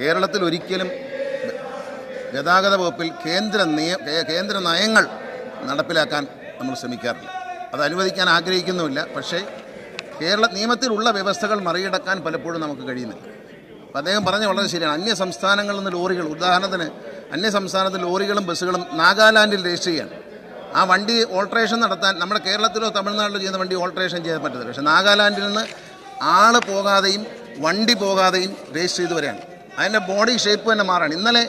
കേരളത്തിൽ ഒരിക്കലും ഗതാഗത വകുപ്പിൽ കേന്ദ്ര നിയ കേന്ദ്ര നയങ്ങൾ നടപ്പിലാക്കാൻ നമ്മൾ ശ്രമിക്കാറില്ല. അത് അനുവദിക്കാൻ ആഗ്രഹിക്കുന്നുമില്ല. പക്ഷേ കേരള നിയമത്തിലുള്ള വ്യവസ്ഥകൾ മറികടക്കാൻ പലപ്പോഴും നമുക്ക് കഴിയുന്നില്ല. അപ്പം അദ്ദേഹം പറഞ്ഞ വളരെ ശരിയാണ്. അന്യ സംസ്ഥാനങ്ങളിൽ നിന്ന് ലോറികൾ ഉദാഹരണത്തിന് അന്യ സംസ്ഥാനത്ത് ലോറികളും ബസ്സുകളും നാഗാലാൻഡിൽ രജിസ്റ്റർ ചെയ്യാൻ ആ വണ്ടി ഓൾട്രേഷൻ നടത്താൻ നമ്മുടെ കേരളത്തിലോ തമിഴ്നാട്ടിലോ ചെയ്യുന്ന വണ്ടി ഓൾട്രേഷൻ ചെയ്യാൻ പറ്റത്തില്ല. പക്ഷേ നാഗാലാൻഡിൽ നിന്ന് ആൾ പോകാതെയും വണ്ടി പോകാതെയും രജിസ്റ്റർ ചെയ്ത് വരികയാണ്. അതിന്റെ ബോഡി ഷേപ്പ് തന്നെ മാറാണ്. ഇന്നലെ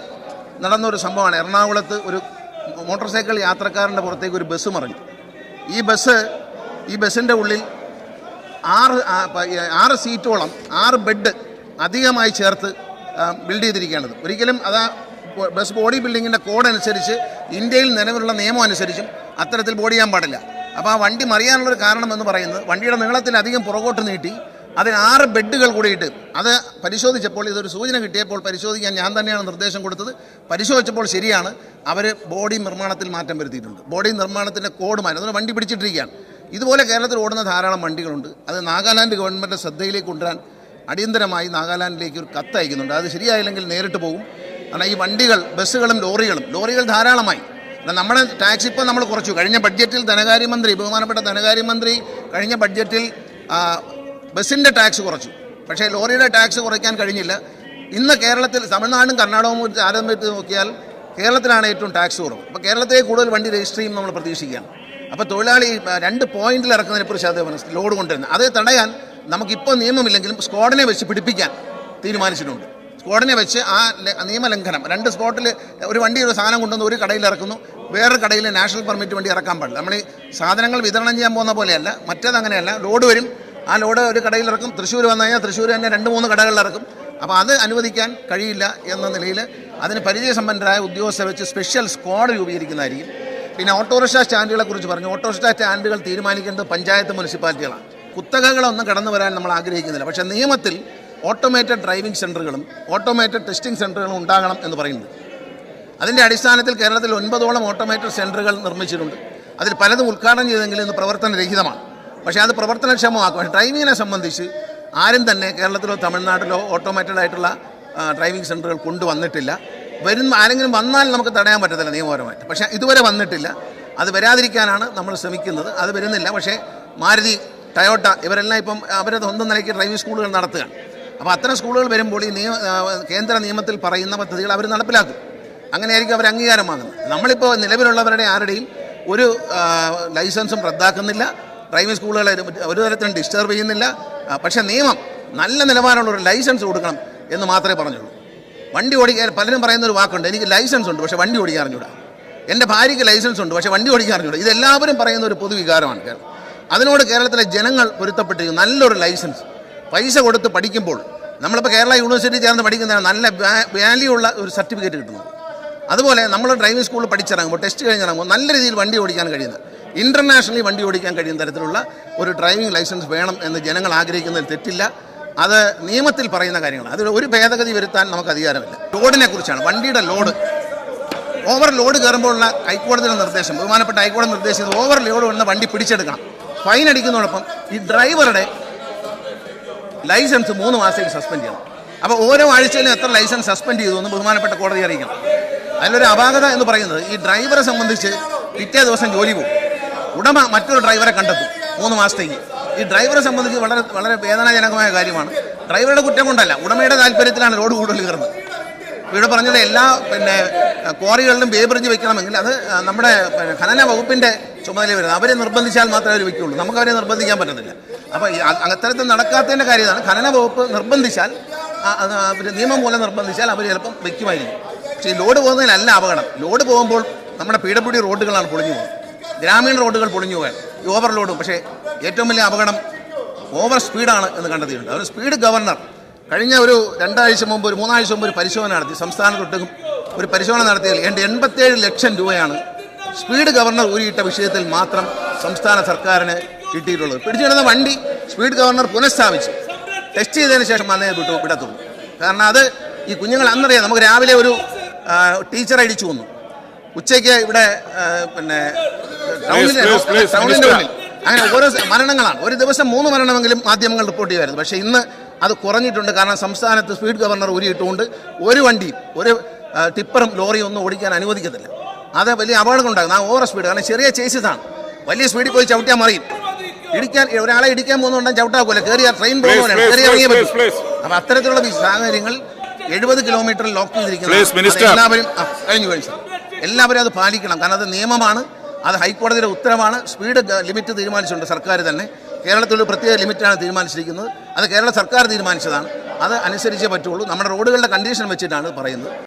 നടന്നൊരു സംഭവമാണ്. എറണാകുളത്ത് ഒരു മോട്ടോർ സൈക്കിൾ യാത്രക്കാരന്റെ പുറത്തേക്ക് ഒരു ബസ് മറിഞ്ഞു. ഈ ബസ് ഈ ബസ്സിന്റെ ഉള്ളിൽ ആറ് ആറ് സീറ്റോളം ആറ് ബെഡ് അധികമായി ചേർത്ത് ബിൽഡ് ചെയ്തിരിക്കുകയാണത് ഒരിക്കലും അത് ബസ് ബോഡി ബിൽഡിങ്ങിന്റെ കോഡ് അനുസരിച്ച് ഇന്ത്യയിൽ നിലവിലുള്ള നിയമം അനുസരിച്ചും അത്തരത്തിൽ ബോഡി ചെയ്യാൻ പാടില്ല. അപ്പോൾ ആ വണ്ടി മറിയാനുള്ളൊരു കാരണം എന്ന് പറയുന്നത് വണ്ടിയുടെ നീളത്തിൽ അധികം പുറകോട്ട് നീട്ടി അതിന് ആറ് ബെഡുകൾ കൂടിയിട്ട്. അത് പരിശോധിച്ചപ്പോൾ ഇതൊരു സൂചന കിട്ടിയപ്പോൾ പരിശോധിക്കാൻ ഞാൻ തന്നെയാണ് നിർദ്ദേശം കൊടുത്തത്. പരിശോധിച്ചപ്പോൾ ശരിയാണ്. അവർ ബോഡി നിർമ്മാണത്തിൽ മാറ്റം വരുത്തിയിട്ടുണ്ട്. ബോഡി നിർമ്മാണത്തിന്റെ കോഡ് മാറ്റം അതൊരു വണ്ടി പിടിച്ചിട്ടിരിക്കുകയാണ്. ഇതുപോലെ കേരളത്തിൽ ഓടുന്ന ധാരാളം വണ്ടികളുണ്ട്. അത് നാഗാലാൻഡ് ഗവൺമെന്റ് ശ്രദ്ധയിലേക്ക് കൊണ്ടുവരാൻ അടിയന്തരമായി നാഗാലാൻഡിലേക്ക് ഒരു കത്ത് അയക്കുന്നുണ്ട്. അത് ശരിയായില്ലെങ്കിൽ നേരിട്ട് പോകും. കാരണം ഈ വണ്ടികൾ ബസ്സുകളും ലോറികളും ലോറികൾ ധാരാളമായി. നമ്മുടെ ടാക്സ് ഇപ്പോൾ നമ്മൾ കുറച്ചു. കഴിഞ്ഞ ബഡ്ജറ്റിൽ ധനകാര്യമന്ത്രി ബഹുമാനപ്പെട്ട ധനകാര്യമന്ത്രി കഴിഞ്ഞ ബഡ്ജറ്റിൽ ബസ്സിന്റെ ടാക്സ് കുറച്ചു. പക്ഷേ ലോറിയുടെ ടാക്സ് കുറയ്ക്കാൻ കഴിഞ്ഞില്ല. ഇന്ന് കേരളത്തിൽ തമിഴ്നാടും കർണാടകവും ആരംഭിച്ച് നോക്കിയാൽ കേരളത്തിലാണ് ഏറ്റവും ടാക്സ് കുറവ്. അപ്പോൾ കേരളത്തിലെ കൂടുതൽ വണ്ടി രജിസ്റ്റർ ചെയ്യും നമ്മൾ പ്രതീക്ഷിക്കുകയാണ്. അപ്പോൾ തൊഴിലാളി രണ്ട് പോയിന്റിൽ ഇറക്കുന്നതിനെ കുറിച്ച് അദ്ദേഹം ലോഡ് കൊണ്ടുവരുന്നത്. അത് തടയാൻ നമുക്കിപ്പോൾ നിയമമില്ലെങ്കിലും സ്ക്വാഡിനെ വെച്ച് പിടിപ്പിക്കാൻ തീരുമാനിച്ചിട്ടുണ്ട്. സ്ക്വാഡിനെ വെച്ച് ആ നിയമലംഘനം. രണ്ട് സ്പോട്ടിൽ ഒരു വണ്ടി ഒരു സാധനം കൊണ്ടുവന്ന് ഒരു കടയിൽ ഇറക്കുന്നു. വേറൊരു കടയിൽ നാഷണൽ പെർമിറ്റ് വണ്ടി ഇറക്കാൻ പാടില്ല. നമ്മൾ ഈ സാധനങ്ങൾ വിതരണം ചെയ്യാൻ പോകുന്ന പോലെയല്ല. മറ്റേത് അങ്ങനെയല്ല ലോഡ് വരും. ആ ലോഡ് ഒരു കടയിൽ ഇറക്കും തൃശ്ശൂർ വന്നു കഴിഞ്ഞാൽ തൃശ്ശൂർ തന്നെ രണ്ട് മൂന്ന് കടകളിൽ ഇറക്കും. അപ്പോൾ അത് അനുവദിക്കാൻ കഴിയില്ല എന്ന നിലയിൽ അതിന് പരിചയസമ്പന്നരായ ഉദ്യോഗസ്ഥരെ വെച്ച് സ്പെഷ്യൽ സ്ക്വാഡ് രൂപീകരിക്കുന്നതായിരിക്കും. പിന്നെ ഓട്ടോറിക്ഷ സ്റ്റാൻഡുകളെ കുറിച്ച് പറഞ്ഞു. ഓട്ടോറിക്ഷ സ്റ്റാൻഡുകൾ തീരുമാനിക്കേണ്ടത് പഞ്ചായത്ത് മുനിസിപ്പാലിറ്റികളാണ്. കുത്തകകളൊന്നും കടന്നു വരാൻ നമ്മൾ ആഗ്രഹിക്കുന്നില്ല. പക്ഷേ നിയമത്തിൽ ഓട്ടോമേറ്റഡ് ഡ്രൈവിംഗ് സെന്ററുകളും ഓട്ടോമേറ്റഡ് ടെസ്റ്റിംഗ് സെന്ററുകളും ഉണ്ടാകണം എന്ന് പറയുന്നത് അതിന്റെ അടിസ്ഥാനത്തിൽ കേരളത്തിൽ ഒൻപതോളം ഓട്ടോമേറ്റഡ് സെന്ററുകൾ നിർമ്മിച്ചിട്ടുണ്ട്. അതിൽ പലതും ഉദ്ഘാടനം ചെയ്തെങ്കിലും ഇന്ന് പ്രവർത്തനരഹിതമാണ്. പക്ഷേ അത് പ്രവർത്തനക്ഷമമാക്കും പക്ഷേ ഡ്രൈവിങ്ങിനെ സംബന്ധിച്ച് ആരും തന്നെ കേരളത്തിലോ തമിഴ്നാട്ടിലോ ഓട്ടോമേറ്റഡ് ആയിട്ടുള്ള ഡ്രൈവിംഗ് സെന്ററുകൾ കൊണ്ടുവന്നിട്ടില്ല. വരും ആരെങ്കിലും വന്നാൽ നമുക്ക് തടയാൻ പറ്റത്തില്ല നിയമപരമായിട്ട്. പക്ഷേ ഇതുവരെ വന്നിട്ടില്ല. അത് വരാതിരിക്കാനാണ് നമ്മൾ ശ്രമിക്കുന്നത്. അത് വരുന്നില്ല. പക്ഷേ മാരുതി ടയോട്ട ഇവരെല്ലാം ഇപ്പം അവരുടെ സ്വന്തം നിലയ്ക്ക് ഡ്രൈവിംഗ് സ്കൂളുകൾ നടത്തുകയാണ്. അപ്പോൾ അത്തരം സ്കൂളുകൾ വരുമ്പോൾ ഈ നിയമ കേന്ദ്ര നിയമത്തിൽ പറയുന്ന പദ്ധതികൾ അവർ നടപ്പിലാക്കും. അങ്ങനെയായിരിക്കും അവർ അംഗീകാരം വാങ്ങുന്നത് നമ്മളിപ്പോൾ നിലവിലുള്ളവരുടെ ആരുടെയും ഒരു ലൈസൻസും റദ്ദാക്കുന്നില്ല. ഡ്രൈവിംഗ് സ്കൂളുകളെ ഒരു- തരത്തിലും ഡിസ്റ്റർബ് ചെയ്യുന്നില്ല. പക്ഷേ നിയമം നല്ല നിലവാരമുള്ള ഒരു ലൈസൻസ് കൊടുക്കണം എന്ന് മാത്രമേ പറഞ്ഞുള്ളൂ. വണ്ടി ഓടിക്കാൻ പലരും പറയുന്ന ഒരു വാക്കുണ്ട് എനിക്ക് ലൈസൻസ് ഉണ്ട് പക്ഷേ വണ്ടി ഓടിക്കാൻ അറിഞ്ഞൂടാ. എന്റെ ഭാര്യയ്ക്ക് ലൈസൻസ് ഉണ്ട് പക്ഷേ വണ്ടി ഓടിക്കാൻ അറിഞ്ഞൂടാ. ഇതെല്ലാവരും പറയുന്ന ഒരു പൊതുവികാരമാണ് കേരളം. അതിനോട് കേരളത്തിലെ ജനങ്ങൾ പൊരുത്തപ്പെട്ടിരിക്കും നല്ലൊരു ലൈസൻസ് പൈസ കൊടുത്ത് പഠിക്കുമ്പോൾ നമ്മളിപ്പോൾ കേരള യൂണിവേഴ്സിറ്റി ചേർന്ന് പഠിക്കുന്നതാണ് നല്ല വാല്യൂ ഉള്ള ഒരു സർട്ടിഫിക്കറ്റ് കിട്ടുന്നത് അതുപോലെ നമ്മൾ ഡ്രൈവിംഗ് സ്കൂളിൽ പഠിച്ചിറങ്ങുമ്പോൾ ടെസ്റ്റ് കഴിഞ്ഞിറങ്ങുമ്പോൾ നല്ല രീതിയിൽ വണ്ടി ഓടിക്കാൻ കഴിയുന്ന ഇന്റർനാഷണലി വണ്ടി ഓടിക്കാൻ കഴിയുന്ന തരത്തിലുള്ള ഒരു ഡ്രൈവിംഗ് ലൈസൻസ് വേണം എന്ന് ജനങ്ങൾ ആഗ്രഹിക്കുന്നതിൽ തെറ്റില്ല. അത് നിയമത്തിൽ പറയുന്ന കാര്യങ്ങളാണ്. അതിൽ ഒരു ഭേദഗതി വരുത്താൻ നമുക്ക് അധികാരമില്ല. ലോഡിനെ കുറിച്ചാണ്. വണ്ടിയുടെ ലോഡ്. ഓവർ ലോഡ് കയറുമ്പോഴുള്ള ഹൈക്കോടതിയുടെ നിർദ്ദേശം. ബഹുമാനപ്പെട്ട ഹൈക്കോടതി നിർദ്ദേശിച്ചത് ഓവർ ലോഡ് വരുന്ന വണ്ടി പിടിച്ചെടുക്കണം. ഫൈൻ അടിക്കുന്നതോടൊപ്പം ഈ ഡ്രൈവറുടെ ലൈസൻസ് മൂന്ന് മാസത്തേക്ക് സസ്പെൻഡ് ചെയ്യണം. അപ്പോൾ ഓരോ ആഴ്ചയിലും എത്ര ലൈസൻസ് സസ്പെൻഡ് ചെയ്തു എന്ന് ബഹുമാനപ്പെട്ട കോടതി അറിയിക്കണം. അതിലൊരു അപാകത എന്ന് പറയുന്നത് ഈ ഡ്രൈവറെ സംബന്ധിച്ച് പിറ്റേ ദിവസം ജോലി പോകും. ഉടമ മറ്റൊരു ഡ്രൈവറെ കണ്ടെത്തും. മൂന്ന് മാസത്തേക്ക്. ഈ ഡ്രൈവറെ സംബന്ധിച്ച് വളരെ വളരെ വേദനാജനകമായ കാര്യമാണ്. ഡ്രൈവറുടെ കുറ്റം കൊണ്ടല്ല ഉടമയുടെ താല്പര്യത്തിലാണ് റോഡ് കൂടുതൽ കയറുന്നത്. ഇവിടെ പറഞ്ഞത് എല്ലാ പിന്നെ ക്വാറികളിലും ബേബ്രിഡ്ജ് വെക്കണമെങ്കിൽ അത് നമ്മുടെ ഖനന വകുപ്പിന്റെ ചുമതല വരുന്നത്. അവരെ നിർബന്ധിച്ചാൽ മാത്രമേ അവർ വയ്ക്കുകയുള്ളൂ നമുക്ക് അവരെ നിർബന്ധിക്കാൻ പറ്റത്തില്ല. അപ്പോൾ അത്തരത്തിൽ നടക്കാത്തതിന്റെ കാര്യമാണ് ഖനന വകുപ്പ് നിർബന്ധിച്ചാൽ അവർ നിയമം മൂലം നിർബന്ധിച്ചാൽ അവർ ചിലപ്പം വെക്കുമായിരിക്കും. പക്ഷേ ലോഡ് പോകുന്നതിലല്ല അപകടം. ലോഡ് പോകുമ്പോൾ നമ്മുടെ പി ഡബ്ല്യു ഡി റോഡുകളാണ് പൊളിഞ്ഞു പോകുന്നത്. ഗ്രാമീണ റോഡുകൾ പൊളിഞ്ഞു പോകാൻ ഈ ഓവർലോഡും പക്ഷേ ഏറ്റവും വലിയ അപകടം ഓവർ സ്പീഡാണ് എന്ന് കണ്ടെത്തിയിട്ടുണ്ട്. അവർ സ്പീഡ് ഗവർണർ കഴിഞ്ഞ ഒരു രണ്ടാഴ്ച മുമ്പ് ഒരു മൂന്നാഴ്ച മുമ്പ് ഒരു പരിശോധന നടത്തി. സംസ്ഥാനത്തൊട്ടും ഒരു പരിശോധന നടത്തിയതിൽ എന്റെ എൺപത്തേഴ് ലക്ഷം രൂപയാണ് സ്പീഡ് ഗവർണർ ഊരിയിട്ട വിഷയത്തിൽ മാത്രം സംസ്ഥാന സർക്കാരിന് കിട്ടിയിട്ടുള്ളത്. പിടിച്ചിടുന്ന വണ്ടി സ്പീഡ് ഗവർണർ പുനഃസ്ഥാപിച്ചു. ടെസ്റ്റ് ചെയ്തതിന് ശേഷം അന്നേ വിട്ടു വിടത്തുള്ളൂ. കാരണം അത് ഈ കുഞ്ഞുങ്ങൾ അന്നറിയാം നമുക്ക് രാവിലെ ഒരു ടീച്ചർ അടിച്ചു വന്നു ഉച്ചയ്ക്ക് ഇവിടെ പിന്നെ ഉള്ളിൽ. അങ്ങനെ ഓരോ മരണങ്ങളാണ്. ഒരു ദിവസം മൂന്ന് മരണമെങ്കിലും മാധ്യമങ്ങൾ റിപ്പോർട്ട് ചെയ്യുമായിരുന്നു പക്ഷേ ഇന്ന് അത് കുറഞ്ഞിട്ടുണ്ട്. കാരണം സംസ്ഥാനത്ത് സ്പീഡ് ഗവർണർ ഊരിയിട്ടുകൊണ്ട് ഒരു വണ്ടിയും ഒരു ടിപ്പറും ലോറിയും ഒന്നും ഓടിക്കാൻ അനുവദിക്കത്തില്ല. അത് വലിയ അപകടം ഉണ്ടാകും ആ ഓവർ സ്പീഡ് കാരണം ചെറിയ ചേസിസാണ് വലിയ സ്പീഡിൽ പോയി ചവിട്ടിയാൽ മറിയും. ഇടിക്കാൻ ഒരാളെ ഇടിക്കാൻ പോകുന്നുണ്ടെങ്കിൽ ചവിട്ടാക്കൂല. കയറിയ ട്രെയിൻ please, കയറി ഇറങ്ങിയേ പറ്റും അപ്പം അത്തരത്തിലുള്ള സാഹചര്യങ്ങൾ എഴുപത് കിലോമീറ്റർ ലോക്ക് ചെയ്തിരിക്കുന്നത് എല്ലാവരും കഴിഞ്ഞു കഴിച്ചു എല്ലാവരും അത് പാലിക്കണം. കാരണം അത് നിയമമാണ്. അത് ഹൈക്കോടതിയുടെ ഉത്തരവാണ്. സ്പീഡ് ലിമിറ്റ് തീരുമാനിച്ചിട്ടുണ്ട് സർക്കാർ തന്നെ. കേരളത്തിൽ ഒരു പ്രത്യേക ലിമിറ്റാണ് തീരുമാനിച്ചിരിക്കുന്നത്. അത് കേരള സർക്കാർ തീരുമാനിച്ചതാണ്. അത് അനുസരിച്ചേ പറ്റുള്ളൂ. നമ്മുടെ റോഡുകളുടെ കണ്ടീഷൻ വെച്ചിട്ടാണ് പറയുന്നത്.